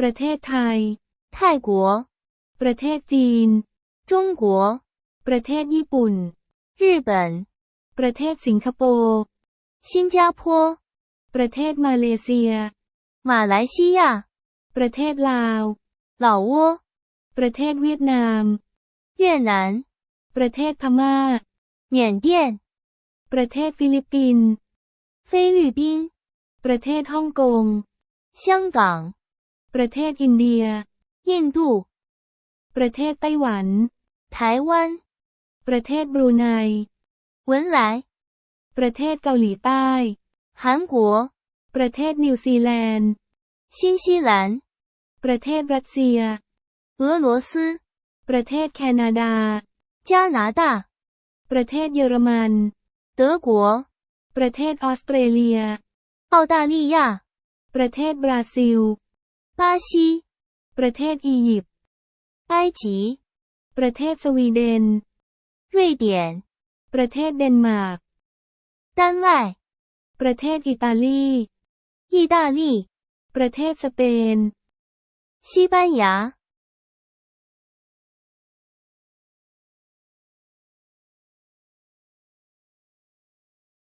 ประเทศไทย 泰国、 ประเทศจีน 中国、 ประเทศญี่ปุ่น 日本、 ประเทศสิงคโปร์ 新加坡、 ประเทศมาเลเซีย 马来西亚、 ประเทศลาว 老挝、 ประเทศเวียดนาม 越南、 ประเทศพม่า 缅甸、 ประเทศฟิลิปปินส์ 菲律宾、 ประเทศฮ่องกง 香港、 ประเทศอินเดีย 印度、 ประเทศไต้หวัน 台湾、 ประเทศบรูไน 文莱、 ประเทศเกาหลีใต้ 韩国、 ประเทศนิวซีแลนด์ 新西兰、 ประเทศรัสเซีย 俄罗斯、 ประเทศแคนาดา 加拿大、 ประเทศเยอรมัน 德国、 ประเทศออสเตรเลีย 澳大利亚、 ประเทศบราซิล 巴西、 ประเทศอียิปต์ 埃及、 ประเทศสวีเดน 瑞典、 ประเทศเดนมาร์ก 丹麦、 ประเทศอิตาลี 意大利、 ประเทศสเปน 西班牙、